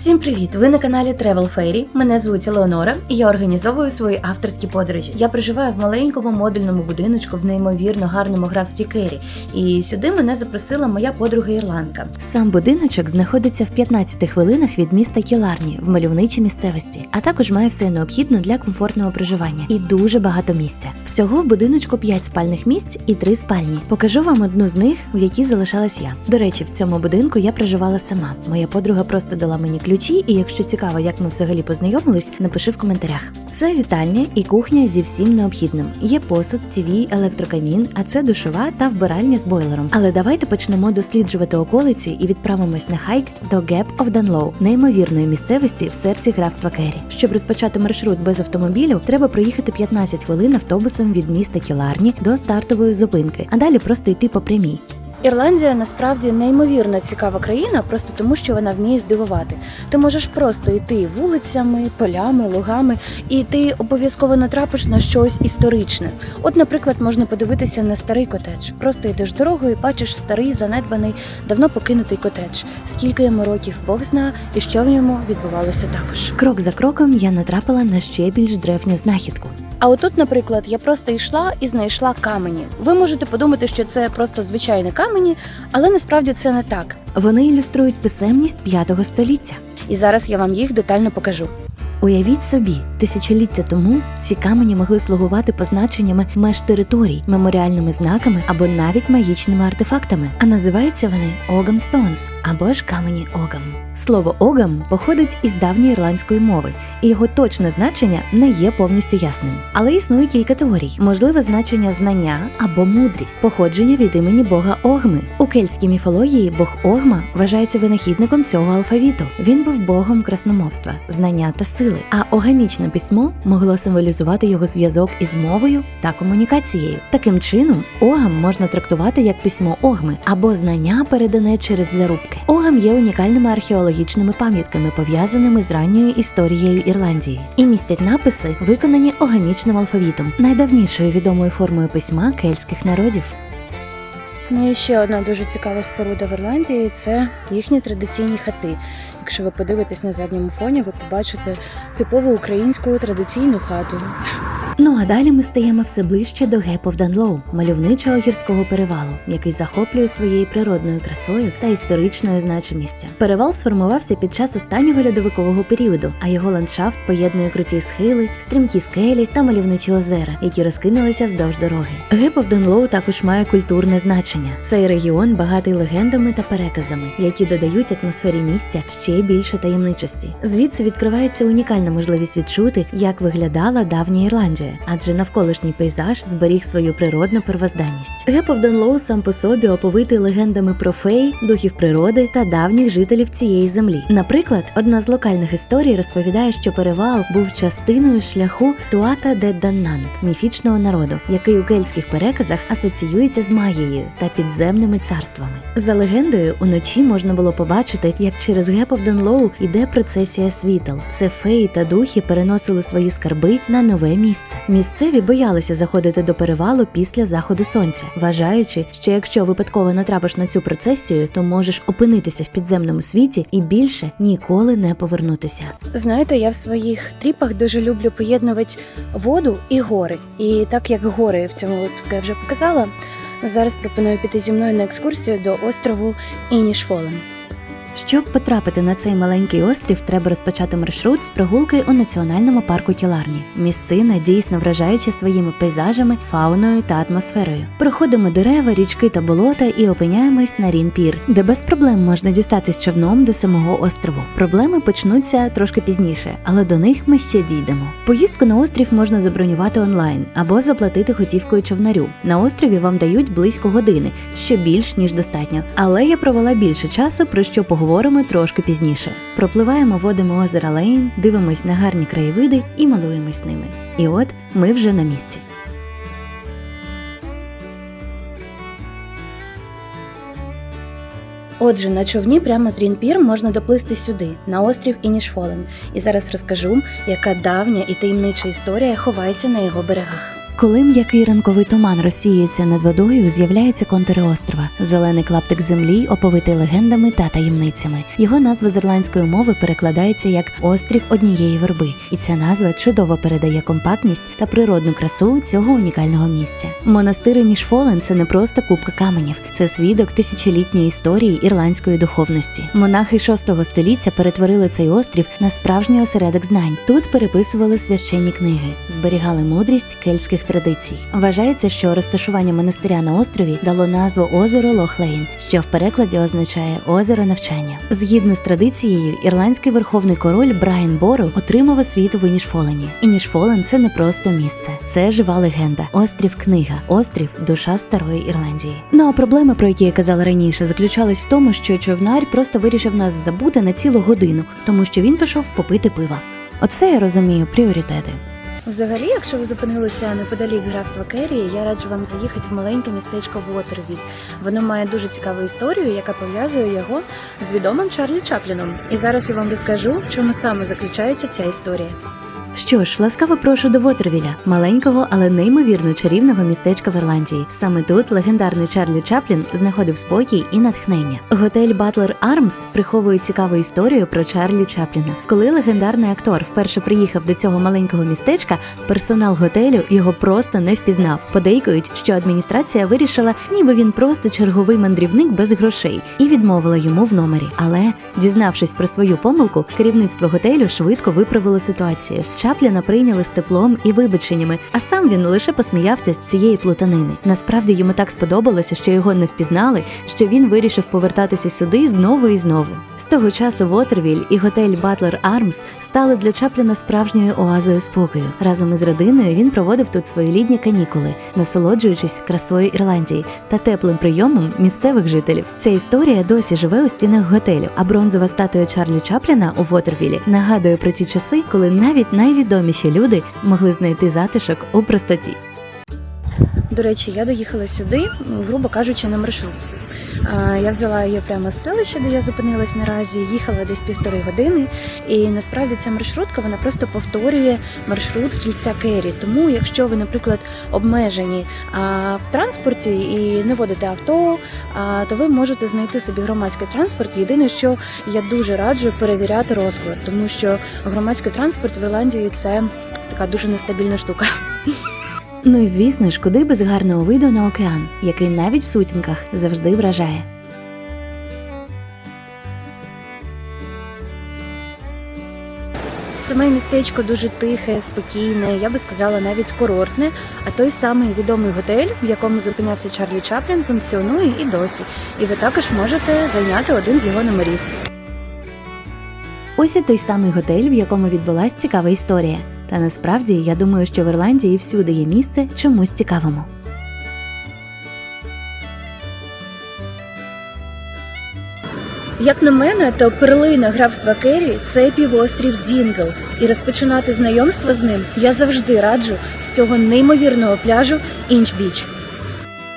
Всім привіт! Ви на каналі Travel Fairy. Мене звуть Леонора, і я організовую свої авторські подорожі. Я проживаю в маленькому модульному будиночку в неймовірно гарному графстві Керрі. І сюди мене запросила моя подруга Ірландка. Сам будиночок знаходиться в 15 хвилинах від міста Кіларні в мальовничій місцевості, а також має все необхідне для комфортного проживання і дуже багато місця. Всього в будиночку 5 спальних місць і 3 спальні. Покажу вам одну з них, в якій залишалась я. До речі, в цьому будинку я проживала сама. Моя подруга просто дала мені ключі, і якщо цікаво, як ми взагалі познайомились, напиши в коментарях. Це вітальня і кухня зі всім необхідним. Є посуд, тіві, електрокамін, а це душова та вбиральня з бойлером. Але давайте почнемо досліджувати околиці і відправимось на хайк до Gap of Dunlow, неймовірної місцевості в серці графства Керрі. Щоб розпочати маршрут без автомобілю, треба проїхати 15 хвилин автобусом від міста Кіларні до стартової зупинки, а далі просто йти по прямій. Ірландія насправді неймовірно цікава країна, просто тому що вона вміє здивувати. Ти можеш просто йти вулицями, полями, лугами, і ти обов'язково натрапиш на щось історичне. От, наприклад, можна подивитися на старий котедж. Просто йдеш дорогою, і бачиш старий, занедбаний, давно покинутий котедж. Скільки йому років Бог зна, і що в ньому відбувалося також. Крок за кроком я натрапила на ще більш древню знахідку. А отут, наприклад, я просто йшла і знайшла камені. Ви можете подумати, що це просто звичайні камені, але насправді це не так. Вони ілюструють писемність 5 століття. І зараз я вам їх детально покажу. Уявіть собі, тисячоліття тому ці камені могли слугувати позначеннями меж територій, меморіальними знаками або навіть магічними артефактами. А називаються вони Огам Stones або ж камені Огам. Слово Огам походить із давньої ірландської мови, і його точне значення не є повністю ясним. Але існує кілька теорій: можливе значення знання або мудрість, походження від імені бога Огми. У кельтській міфології бог Огма вважається винахідником цього алфавіту. Він був богом красномовства, знання та сили. А огамічне письмо могло символізувати його зв'язок із мовою та комунікацією. Таким чином, Огам можна трактувати як письмо Огми або знання, передане через зарубки. Огам є унікальними археологічними пам'ятками, пов'язаними з ранньою історією Ірландії, і містять написи, виконані огамічним алфавітом, найдавнішою відомою формою письма кельтських народів. Ну і ще одна дуже цікава споруда в Ірландії це їхні традиційні хати. Якщо ви подивитесь на задньому фоні, ви побачите типову українську традиційну хату. Ну а далі ми стаємо все ближче до Гепов Данлоу, мальовничого гірського перевалу, який захоплює своєю природною красою та історичною значимістю. Перевал сформувався під час останнього льодовикового періоду, а його ландшафт поєднує круті схили, стрімкі скелі та мальовничі озера, які розкинулися вздовж дороги. Гепов Данлоу також має культурне значення. Цей регіон багатий легендами та переказами, які додають атмосфері місця ще більше таємничості. Звідси відкривається унікальна можливість відчути, як виглядала давня Ірландія, адже навколишній пейзаж зберіг свою природну первозданність. Гепов Донлоу сам по собі оповитий легендами про фей, духів природи та давніх жителів цієї землі. Наприклад, одна з локальних історій розповідає, що перевал був частиною шляху Туата де Даннант, міфічного народу, який у кельтських переказах асоціюється з магією та підземними царствами. За легендою, уночі можна було побачити, як через Гепов Донлоу іде процесія світел. Це феї та духи переносили свої скарби на нове місце. Місцеві боялися заходити до перевалу після заходу сонця, вважаючи, що якщо випадково натрапиш на цю процесію, то можеш опинитися в підземному світі і більше ніколи не повернутися. Знаєте, я в своїх тріпах дуже люблю поєднувати воду і гори. І так як гори в цьому випуску я вже показала, зараз пропоную піти зі мною на екскурсію до острову Інішфолен. Щоб потрапити на цей маленький острів, треба розпочати маршрут з прогулки у національному парку Тіларні. Місцина дійсно вражаюча своїми пейзажами, фауною та атмосферою. Проходимо дерева, річки та болота і опиняємось на Рін-Пір, де без проблем можна дістатись човном до самого острову. Проблеми почнуться трошки пізніше, але до них ми ще дійдемо. Поїздку на острів можна забронювати онлайн або заплатити готівкою човнарю. На острові вам дають близько години, що більш ніж достатньо. Але я провела більше часу, про що поговоримо трошки пізніше. Пропливаємо водами озера Лейн, дивимось на гарні краєвиди і малуємось ними. І от ми вже на місці. Отже, на човні прямо з Рінпір можна доплисти сюди, на острів Інішфолен. І зараз розкажу, яка давня і таємнича історія ховається на його берегах. Коли м'який ранковий туман розсіюється над водою, з'являються контури острова. Зелений клаптик землі, оповитий легендами та таємницями. Його назва з ірландської мови перекладається як острів однієї верби, і ця назва чудово передає компактність та природну красу цього унікального місця. Монастир Нішфолен це не просто купка каменів, це свідок тисячолітньої історії ірландської духовності. Монахи 6 століття перетворили цей острів на справжній осередок знань. Тут переписували священні книги, зберігали мудрість кельтських традицій. Вважається, що розташування монастиря на острові дало назву озеро Лохлейн, що в перекладі означає озеро навчання. Згідно з традицією, ірландський верховний король Брайан Бору отримав освіту в Інішфолені. Інішфолен це не просто місце, це жива легенда. Острів книга, острів душа старої Ірландії. Ну а проблема, про які я казала раніше, заключалась в тому, що човнар просто вирішив нас забути на цілу годину, тому що він пішов попити пива. Оце я розумію пріоритети. Взагалі, якщо ви зупинилися неподалік графства Керрі, я раджу вам заїхати в маленьке містечко Вотервіль. Воно має дуже цікаву історію, яка пов'язує його з відомим Чарлі Чапліном. І зараз я вам розкажу, в чому саме заключається ця історія. Що ж, ласкаво прошу до Вотервіля, маленького, але неймовірно чарівного містечка в Ірландії. Саме тут легендарний Чарлі Чаплін знаходив спокій і натхнення. Готель Батлер Армс приховує цікаву історію про Чарлі Чапліна. Коли легендарний актор вперше приїхав до цього маленького містечка, персонал готелю його просто не впізнав. Подейкують, що адміністрація вирішила, ніби він просто черговий мандрівник без грошей, і відмовила йому в номері. Але, дізнавшись про свою помилку, керівництво готелю швидко виправило ситуацію. Чапліна прийняли з теплом і вибаченнями, а сам він лише посміявся з цієї плутанини. Насправді йому так сподобалося, що його не впізнали, що він вирішив повертатися сюди знову і знову. З того часу Вотервіль і готель Батлер Армс стали для Чапліна справжньою оазою спокою. Разом із родиною він проводив тут свої літні канікули, насолоджуючись красою Ірландії та теплим прийомом місцевих жителів. Ця історія досі живе у стінах готелю, а бронзова статуя Чарлі Чапліна у Вотервілі нагадує про ті часи, коли навіть найвідоміші люди могли знайти затишок у простоті. До речі, я доїхала сюди, грубо кажучи, на маршрутці. Я взяла її прямо з селища, де я зупинилась наразі, їхала десь півтори години. І насправді ця маршрутка вона просто повторює маршрут кільця Керрі. Тому, якщо ви, наприклад, обмежені в транспорті і не водите авто, то ви можете знайти собі громадський транспорт. Єдине, що я дуже раджу перевіряти розклад, тому що громадський транспорт в Ірландії це така дуже нестабільна штука. Ну і звісно ж, куди без гарного виду на океан, який навіть в сутінках завжди вражає. Саме містечко дуже тихе, спокійне, я би сказала, навіть курортне. А той самий відомий готель, в якому зупинявся Чарлі Чаплін, функціонує і досі. І ви також можете зайняти один з його номерів. Ось і той самий готель, в якому відбулася цікава історія. Та насправді я думаю, що в Ірландії всюди є місце чомусь цікавому. Як на мене, то перлина графства Керрі це півострів Дінгл, і розпочинати знайомство з ним я завжди раджу з цього неймовірного пляжу Інч-Біч.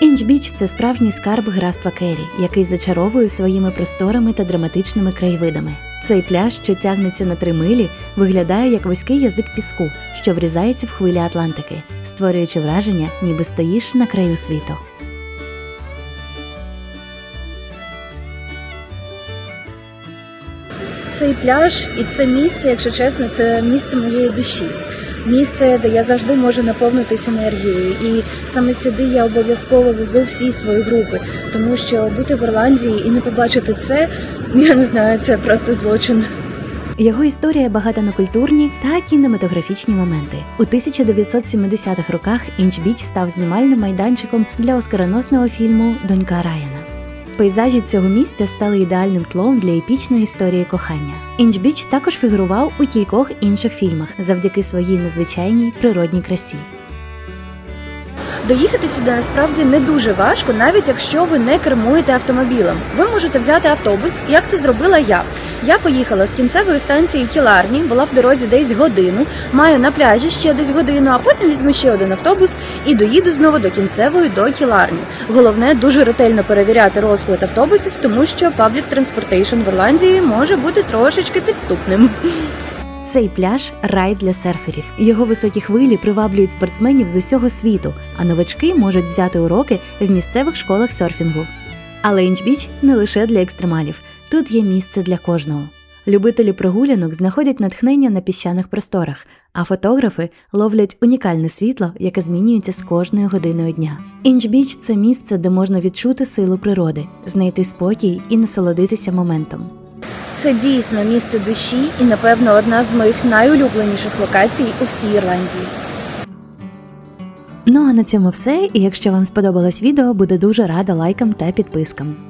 Інч-Біч – це справжній скарб графства Керрі, який зачаровує своїми просторами та драматичними краєвидами. Цей пляж, що тягнеться на три милі, виглядає як вузький язик піску, що врізається в хвилі Атлантики, створюючи враження, ніби стоїш на краю світу. Цей пляж і це місце, якщо чесно, це місце моєї душі. Місце, де я завжди можу наповнитись енергією, і саме сюди я обов'язково везу всі свої групи, тому що бути в Ірландії і не побачити це, я не знаю, це просто злочин. Його історія багата на культурні та кінематографічні моменти. У 1970-х роках Інч-Біч став знімальним майданчиком для оскароносного фільму Донька Райана. Пейзажі цього місця стали ідеальним тлом для епічної історії кохання. Інч-Біч також фігурував у кількох інших фільмах завдяки своїй незвичайній природній красі. Доїхати сюди насправді не дуже важко, навіть якщо ви не кермуєте автомобілем. Ви можете взяти автобус, як це зробила я. Я поїхала з кінцевої станції Кіларні, була в дорозі десь годину, маю на пляжі ще десь годину, а потім візьму ще один автобус і доїду знову до кінцевої до Кіларні. Головне дуже ретельно перевіряти розклад автобусів, тому що паблік транспортейшн в Ірландії може бути трошечки підступним. Цей пляж рай для серферів. Його високі хвилі приваблюють спортсменів з усього світу, а новачки можуть взяти уроки в місцевих школах серфінгу. Але Інч-Біч не лише для екстремалів. Тут є місце для кожного. Любителі прогулянок знаходять натхнення на піщаних просторах, а фотографи ловлять унікальне світло, яке змінюється з кожною годиною дня. Інч-Біч – це місце, де можна відчути силу природи, знайти спокій і насолодитися моментом. Це дійсно місце душі і, напевно, одна з моїх найулюбленіших локацій у всій Ірландії. Ну а на цьому все. І якщо вам сподобалось відео, буде дуже рада лайкам та підпискам.